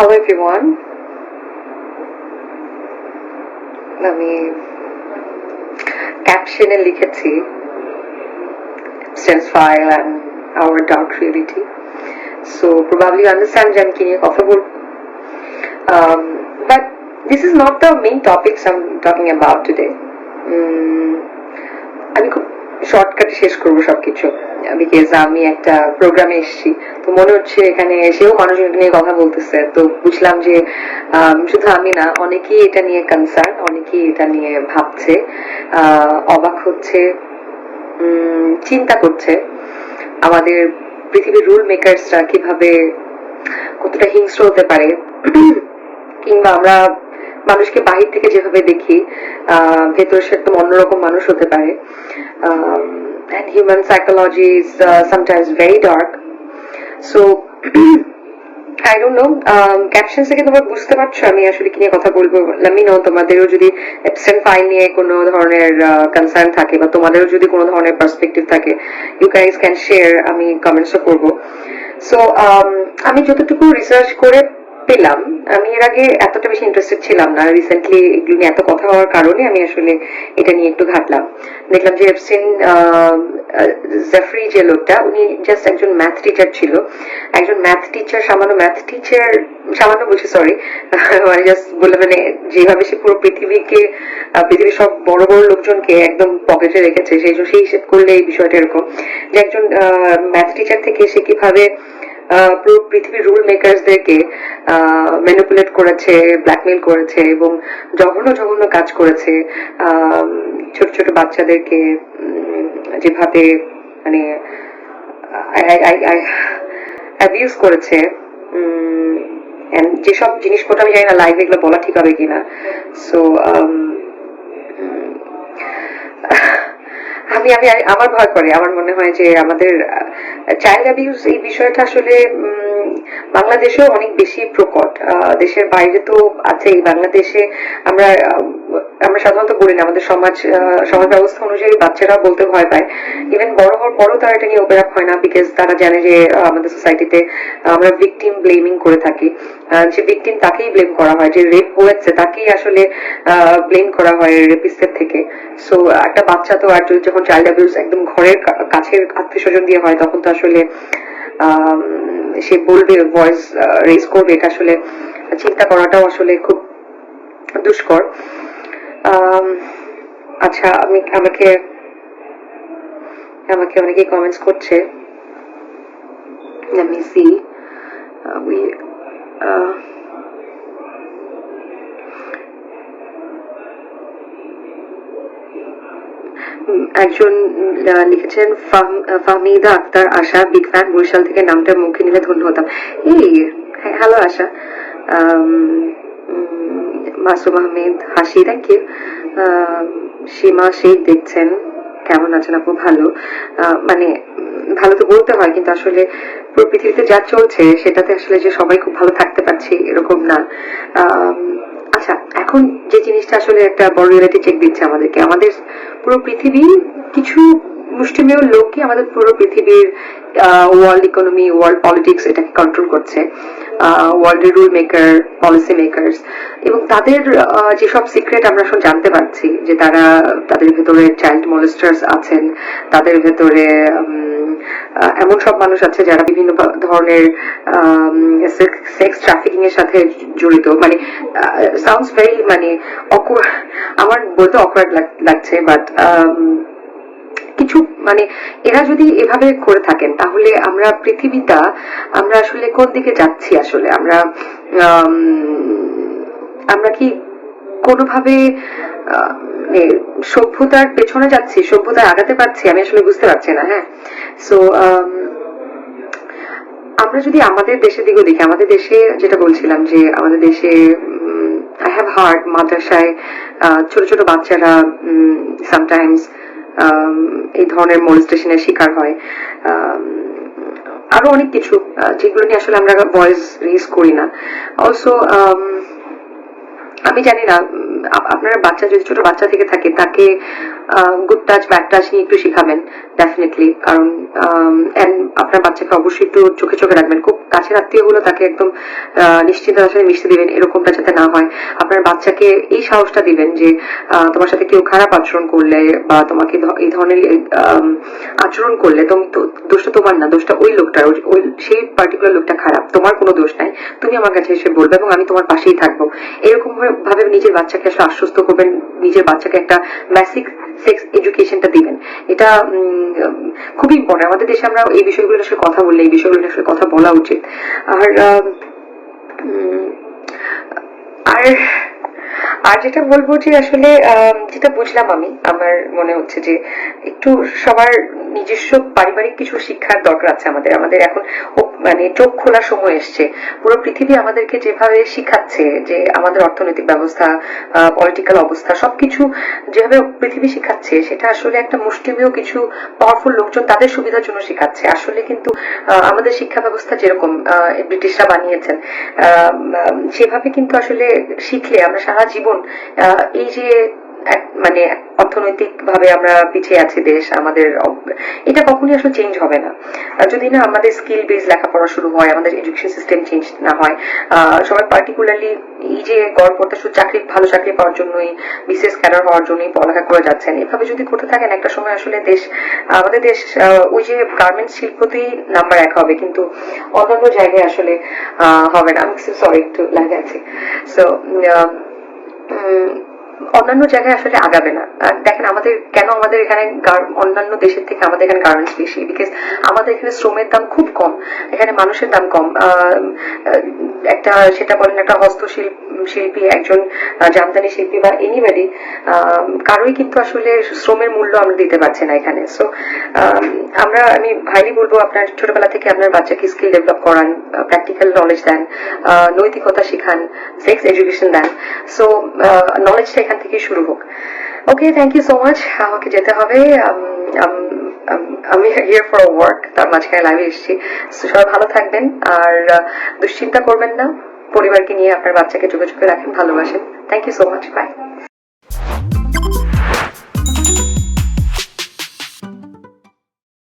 Hello everyone. আমি ক্যাপশনে লিখেছি sense file and our dark reality. So probably you understand যে আমি কি নিয়ে কথা বলব um, but this is not the main topics I'm talking about today. উম, আমি খুব শর্টকাটে শেষ করব সবকিছু বিকজ আমি একটা প্রোগ্রামে এসেছি। তো মনে হচ্ছে এখানে এসেও মানুষ নিয়ে কথা বলতেছে। তো বুঝলাম যে শুধু আমি না অনেকেই এটা নিয়ে কনসার্ন অনেকেই এটা নিয়ে ভাবছে অবাক হচ্ছে চিন্তা করছে। আমাদের পৃথিবীর রুল মেকার্সরা কীভাবে কতটা হিংস্র হতে পারে। কিংবা আমরা মানুষকে বাহির থেকে যেভাবে দেখি আহ, ভেতরে সে একদম অন্যরকম মানুষ হতে পারে। And human psychology is sometimes very dark so I don't know caption থেকে তোমরা বুঝতে পারছ? আমি আসলে কি নিয়ে কথা বলব? লামি নো তোমাদেরও যদি অ্যাবসেন্ট ফাইল নিয়ে কোনো ধরনের কনসার্ন থাকে বা তোমাদেরও যদি কোনো ধরনের পার্সপেক্টিভ থাকে ইউ গাইজ ক্যান শেয়ার আমি কমেন্টসও করব। সো আমি যতটুকু রিসার্চ করে পেলাম। আমি এর আগে এতটা বেশি ইন্টারেস্টেড ছিলাম না। রিসেন্টলি এগুলো নিয়ে এত কথা হওয়ার কারণে আমি আসলে এটা নিয়ে একটু ঘাটলাম দেখলাম যে এফসিন জাফরি যে লোকটা, উনি জাস্ট একজন ম্যাথ টিচার ছিল। একজন ম্যাথ টিচার সামান্য ম্যাথ টিচার সামান্য বলছি সরি মানে জাস্ট বলে মানে যেভাবে সে পুরো পৃথিবীকে পৃথিবীর সব বড় বড় লোকজনকে একদম পকেটে রেখেছে, সেই সেই হিসেব করলে এই বিষয়টা এরকম যে একজন ম্যাথ টিচার থেকে সে কীভাবে পৃথিবীর রুল মেকার্সদেরকে ম্যানিপুলেট করেছে ব্ল্যাকমেল করেছে এবং জঘন্য জঘন্য কাজ করেছে। ছোট ছোট বাচ্চাদেরকে যেভাবে মানে অ্যাবিউজ করেছে। যেসব জিনিসপত্র আমি জানি না লাইভে এগুলো বলা ঠিক হবে কিনা। সো আমি আমি, আমি- আমার ভয় করে। আমার মনে হয় যে আমাদের চাইল্ড অ্যাবিউজ এই বিষয়টা আসলে বাংলাদেশেও অনেক বেশি প্রকট। দেশের বাইরে তো আছেই। বাংলাদেশে আমরা আমরা সাধারণত বলি না। আমাদের সমাজ সমাজ ব্যবস্থা অনুযায়ী বাচ্চারা বলতে ভয় পায়। ইভেন বড় হওয়ার পরও তারা এটা নিয়ে ওপেন আপ হয় না বিকজ তারা জানে যে আমাদের সোসাইটিতে আমরা ভিকটিম ব্লেমিং করে থাকি। যে ভিকটিম তাকেই ব্লেম করা হয়, যে রেপ হয়েছে তাকেই আসলে ব্লেম করা হয় রেপিস্টের থেকে। সো একটা বাচ্চা তো আর যখন চাইল্ড অ্যাবিউজ একদম ঘরের কাছের আত্মীয় স্বজন দিয়ে হয়, তখন তো আসলে সে বলবে ভয়েস রেজ করবে। এটা আসলে, চিন্তা করাটাও আসলে খুব দুষ্কর। আচ্ছা আমি আমাকে আমাকে কমেন্টস করছে। Uh, uh, একজন লিখেছেন ফাহম- ফাহমিদা আক্তার আশা বিগ ফ্যান বরিশাল থেকে নামটা মুখে নিলে ধন্য হতাম। এই হ্যালো আশা। উম, মাসুম আহমেদ হাসি ইউ সীমা শেখ দেখছেন। কেমন আছেন আপু? ভালো। মানে ভালো তো বলতে হয়, কিন্তু আসলে পুরো পৃথিবীতে যা চলছে, সেটাতে আসলে যে সবাই খুব ভালো থাকতে পারছি এরকম না। আচ্ছা এখন যে জিনিসটা আসলে একটা বড় রিয়েলিটি চেক দিচ্ছে আমাদেরকে, আমাদের পুরো পৃথিবী কিছু মুষ্টিমেয় লোকই আমাদের পুরো পৃথিবীর ওয়ার্ল্ড ইকোনমি ওয়ার্ল্ড পলিটিক্স এটাকে কন্ট্রোল করছে? World rule maker policy makers এবং তাদের যেসব সিক্রেট আমরা এখন জানতে পারছি, যে তারা তাদের ভেতরে চাইল্ড মলেস্টার্স আছেন, তাদের ভেতরে এমন সব মানুষ আছে যারা বিভিন্ন ধরনের সেক্স ট্রাফিকিং এর সাথে জড়িত। মানে সাউন্ডস ভেরি মানে আমার বলতে অকওয়ার্ড লাগছে বাট কিছু মানে এরা যদি এভাবে করে থাকেন, তাহলে আমরা পৃথিবীটা, আমরা আসলে কোন দিকে যাচ্ছি আসলে? আমরা আমরা কি কোনোভাবে সভ্যতার পেছনে যাচ্ছি, সভ্যতায় আগাতে পারছি? আমি আসলে বুঝতে পারছি না হ্যাঁ? সো আমরা যদি আমাদের দেশের দিকেও দেখি, আমাদের দেশে যেটা বলছিলাম যে, আমাদের দেশে আই হ্যাভ হার্ট মাদ্রাসায় ছোট ছোট বাচ্চারা সামটাইমস এই ধরনের মলিস্টেশনের শিকার হয়। আরও অনেক কিছু যেগুলো নিয়ে আসলে আমরা ভয়েস রেজ করি না। অলসো আমি জানি না আপনারা আপ- আপনার বাচ্চা, যদি ছোট বাচ্চা থেকে থাকে, তাকে গুড টাচ ব্যাড টাচ নিয়ে একটু শিখাবেন ডেফিনেটলি কারণ আপনার বাচ্চাকে অবশ্যই একটু চোখে চোখে রাখবেন। খুব কাছের আত্মীয় হলো তাকে একদম নিশ্চিন্তার সাথে মিশতে দিবেন, এরকমটা যাতে না হয়। আপনার বাচ্চাকে এই সাহসটা দিবেন যে তোমার সাথে কেউ খারাপ আচরণ করলে বা তোমাকে এই ধরনের আচরণ করলে দোষটা তোমার না, দোষটা ওই লোকটার, ওই- সেই পার্টিকুলার লোকটা খারাপ, তোমার কোনো দোষ নাই। তুমি আমার কাছে এসে বলবে এবং আমি তোমার পাশেই থাকব। এরকম ভাবে নিজের বাচ্চাকে আসলে আশ্বস্ত করবেন, নিজের বাচ্চাকে একটা বেসিক সেক্স এডুকেশনটা দিবেন। এটা খুবই ইম্পর্টেন্ট আমাদের দেশে আমরা এই বিষয়গুলো আসলে কথা বললে, এই বিষয়গুলো আসলে কথা বলা উচিত। আর আর আর যেটা বলব যে আসলে যেটা বুঝলাম আমি, আমার মনে হচ্ছে যে একটু সবার নিজস্ব পারিবারিক কিছু শিক্ষার দরকার আছে আমাদের। আমাদের এখন মানে চোখ খোলার সময় এসছে। পুরো পৃথিবী আমাদেরকে যেভাবে শিখাচ্ছে যে আমাদের অর্থনৈতিক ব্যবস্থা পলিটিক্যাল অবস্থা, সবকিছু যেভাবে পৃথিবী শিখাচ্ছে, সেটা আসলে একটা মুষ্টিমেয় কিছু পাওয়ারফুল লোকজন তাদের সুবিধার জন্য শিখাচ্ছে। আসলে কিন্তু আমাদের শিক্ষা ব্যবস্থা যেরকম ব্রিটিশরা বানিয়েছেন সেভাবে কিন্তু আসলে শিখলে আমরা সারা জীবন এই যে মানে অর্থনৈতিক ভাবে আমরা পিছিয়ে আছি দেশ, আমাদের এটা কখনই আসলে চেঞ্জ হবে না। যদি না আমাদের স্কিল বেস লেখাপড়া শুরু হয়, আমাদের এডুকেশন সিস্টেম চেঞ্জ না হয় সবাই পার্টিকুলারলি এই যে গড় পড়তে শুধু চাকরি, ভালো চাকরি পাওয়ার জন্যই বিশেষ ক্যাডার হওয়ার জন্যই পড়ালেখা করে যাচ্ছেন। এভাবে যদি করতে থাকেন, একটা সময় আসলে দেশ, আমাদের দেশ ওই যে গার্মেন্টস শিল্পতেই নাম্বার এক হবে, কিন্তু অন্যান্য জায়গায় আসলে হবে না। আমি সরি একটু লাগে আছে। সো অন্যান্য জায়গায় আসলে আগাবে না। দেখেন আমাদের কেন আমাদের এখানে অন্যান্য দেশের থেকে আমাদের এখানে গার্মেন্টস বেশি? বিকজ আমাদের এখানে শ্রমের দাম খুব কম। এখানে মানুষের দাম কম। একটা সেটা বলেন একটা হস্তশিল্প শিল্পী, একজন জামদানি শিল্পী বা এনিবাডি কারোই কিন্তু আসলে শ্রমের মূল্য আমরা দিতে পারছি না এখানে। সো আমরা, আমি হাইলি বলব আপনার ছোটবেলা থেকে আপনার বাচ্চাকে স্কিল ডেভেলপ করান প্র্যাকটিক্যাল নলেজ দেন নৈতিকতা শিখান সেক্স এডুকেশন দেন। সো নলেজটা এখান থেকে শুরু হোক। Okay thank you so much আমাকে যেতে হবে। উম, উম, উম, আমি হিয়ার ফর ওয়ার্ক তার মাঝখানে লাইভে এসেছি। সবাই ভালো থাকবেন। আর দুশ্চিন্তা করবেন না। পরিবারকে নিয়ে আপনার বাচ্চাকে চোখে চোখে রাখেন ভালোবাসেন। Thank you so much bye